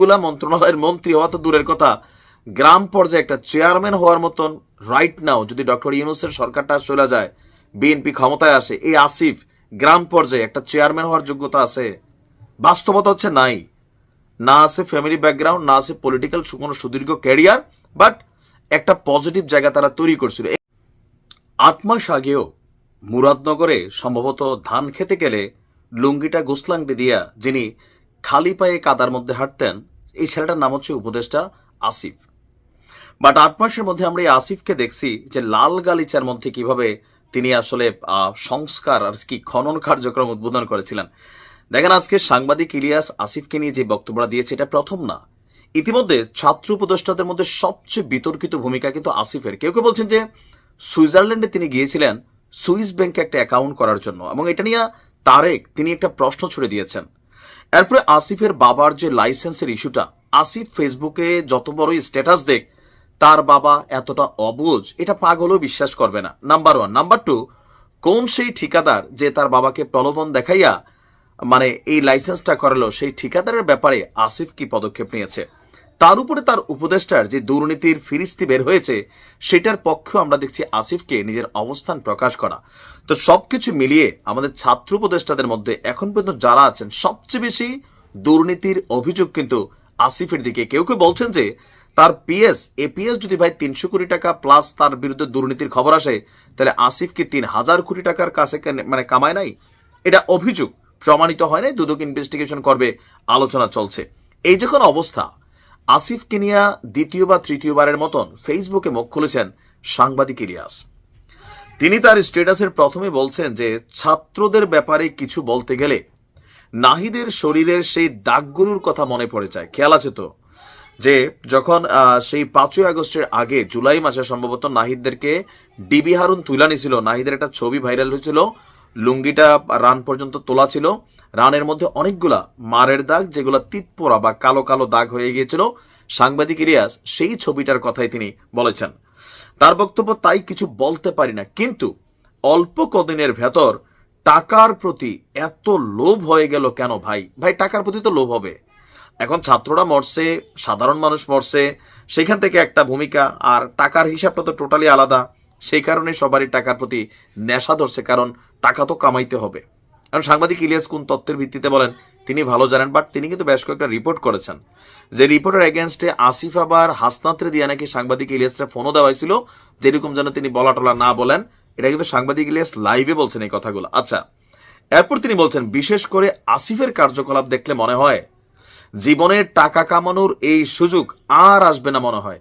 এগুলা মন্ত্রণালয়ের মন্ত্রী হওয়া তো দূরের কথা। গ্রাম পর্যায়ে একটা চেয়ারম্যান হওয়ার মতন রাইট নাও যদি ডক্টর ইউনুসের সরকারটা চলে যায় বিএনপি ক্ষমতায় আসে, এই আসিফ গ্রাম পর্যায়ে একটা চেয়ারম্যান হওয়ার যোগ্যতা আছে। বাস্তবতা হচ্ছে নাই। না আছে ফ্যামিলি ব্যাকগ্রাউন্ড না আছে পলিটিক্যাল কোনো সুদীর্ঘ ক্যারিয়ার বাট একটা পজিটিভ জায়গা তারা তৈরি করছিল। আট মাস আগেও মুরাদনগরে সম্ভবত ধান খেতে গেলে লুঙ্গিটা গোসলাংটি দিয়া যিনি খালি পায়ে কাদার মধ্যে হাঁটতেন এই ছেলেটার নাম হচ্ছে উপদেষ্টা আসিফ। বাট আট মাসের মধ্যে আমরা এই আসিফকে দেখছি যে লাল গালিচার মধ্যে কীভাবে তিনি আসলে সংস্কার আর কি খনন কার্যক্রম উদ্বোধন করেছিলেন। দেখেন আজকে সাংবাদিক ইলিয়াস আসিফকে নিয়ে যে বক্তব্যটা দিয়েছে, এটা প্রথম না। ইতিমধ্যে ছাত্র উপদেষ্টাদের মধ্যে সবচেয়ে বিতর্কিত ভূমিকা কিন্তু আসিফের। কেউ কেউ বলছেন যে সুইজারল্যান্ডে তিনি গিয়েছিলেন সুইস ব্যাংকে একটা অ্যাকাউন্ট করার জন্য এবং এটা নিয়ে তারেক, তিনি একটা প্রশ্ন ছুড়ে দিয়েছেন। এরপরে আসিফের বাবার যে লাইসেন্সের ইস্যুটা, আসিফ ফেসবুকে যত বড়ই স্ট্যাটাস দেখ, তার বাবা এতটা অবুজ, এটা পাগলও বিশ্বাস করবে না। নাম্বার ওয়ান নাম্বার টু কোন সেই ঠিকাদার যে তার বাবাকে প্রলোভন দেখাইয়া মানে এই লাইসেন্সটা করালো, সেই ঠিকাদারের ব্যাপারে আসিফ কি পদক্ষেপ নিয়েছে? তার উপরে তার উপদেষ্টার যে দুর্নীতির ফিরিস্তি বের হয়েছে, সেটার পক্ষে আমরা দেখছি আসিফকে নিজের অবস্থান প্রকাশ করা। তো সবকিছু মিলিয়ে আমাদের ছাত্র উপদেষ্টাদের মধ্যে এখন পর্যন্ত যারা আছেন, সবচেয়ে বেশি দুর্নীতির অভিযোগ কিন্তু আসিফের দিকে। কেউ কেউ বলছেন যে তার পিএস, এপিএস যদি ভাই তিনশো কোটি টাকা প্লাস তার বিরুদ্ধে দুর্নীতির খবর আসে, তাহলে আসিফ কি তিন হাজার কোটি টাকার কাছে মানে কামায় নাই? এটা অভিযোগ, প্রমাণিত হয় নাই, দুদক ইনভেস্টিগেশন করবে, আলোচনা চলছে। এই যখন অবস্থা আসিফকে নিয়ে দ্বিতীয় বা তৃতীয়বারের মতন ফেসবুকে মুখ খুলেছেন সাংবাদিক ইলিয়াস। তিনি তার স্ট্যাটাসের প্রথমে বলছেন যে, ছাত্রদের ব্যাপারে কিছু বলতে গেলে নাহিদের শরীরের সেই দাগগুলোর কথা মনে পড়ে যায়। খেয়াল আছে তো? যে, যখন সেই পাঁচই আগস্টের আগে জুলাই মাসে সম্ভবত নাহিদদেরকে ডিবি হারুন তুলা নিছিল নাহিদের একটা ছবি ভাইরাল হয়েছিল লুঙ্গিটা রান পর্যন্ত তোলা ছিল। রানের মধ্যে অনেকগুলা মারের দাগ, যেগুলো তিতপোড়া বা কালো কালো দাগ হয়ে গিয়েছিল। সাংবাদিক ইলিয়াস সেই ছবিটার কথাই তিনি বলেছেন। তার বক্তব্য তাই কিছু বলতে পারি না, কিন্তু অল্প কদিনের ভেতর টাকার প্রতি এত লোভ হয়ে গেল কেন ভাই? ভাই, টাকার প্রতি তো লোভ হবে। এখন ছাত্ররা মরছে, সাধারণ মানুষ মরছে, সেখান থেকে একটা ভূমিকা, আর টাকার হিসাবটা তো টোটালি আলাদা। সেই কারণে সবারই টাকার প্রতি নেশা ধরছে, কারণ টাকা তো কামাইতে হবে। কারণ সাংবাদিক ইলিয়াস কোন তথ্যের ভিত্তিতে বলেন, তিনি ভালো জানেন, বাট তিনি কিন্তু বেশ কয়েকটা রিপোর্ট করেছেন। যে রিপোর্টের এগেনস্টে আসিফ আবার হাসনাত্রে দিয়ে নাকি সাংবাদিক ইলিয়াসরা ফোনও দেওয়া হয়েছিল, যেরকম যেন তিনি বলা টলা না বলেন, এটা কিন্তু সাংবাদিক ইলিয়াস লাইভে বলছেন এই কথাগুলো। আচ্ছা এরপর তিনি বলছেন, বিশেষ করে আসিফের কার্যকলাপ দেখলে মনে হয় জীবনের টাকা কামানোর এই সুযোগ আর আসবে না মনে হয়।